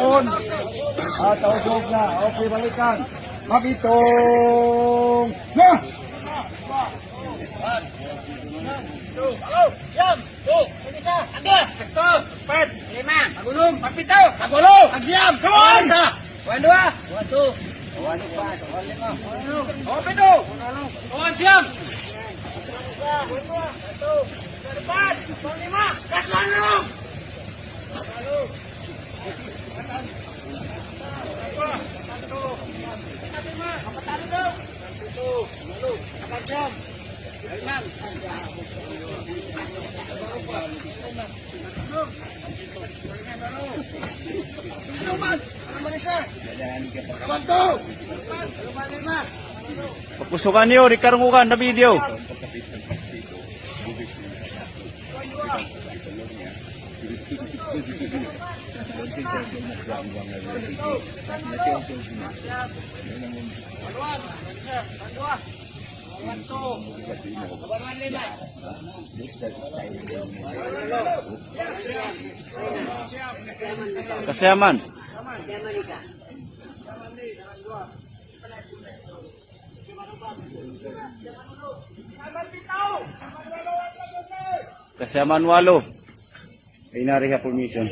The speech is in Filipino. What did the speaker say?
hapon. Ah, tausog na. Okay, balikan. Mabitong. Na! Siyam! Tu! Isa! Aga! Sakto! Pat! Lima! Agulong! Pagpito! Agulong! Agsiyam! Kawan! Isa! Kawan dua! Kawan tu! Kawan empat! Kawan lima! Kawan pito! Kawan siyam! Kawan dua! Satu! Depan! Kawan lima! Kawan enam! Ano man? Ano man isa? Kawan tu! Kawan lima! Pagpusukan niyo, rikarungukan na video. Kawan! Kasayaman. Kasayaman walo. Inari ha permission.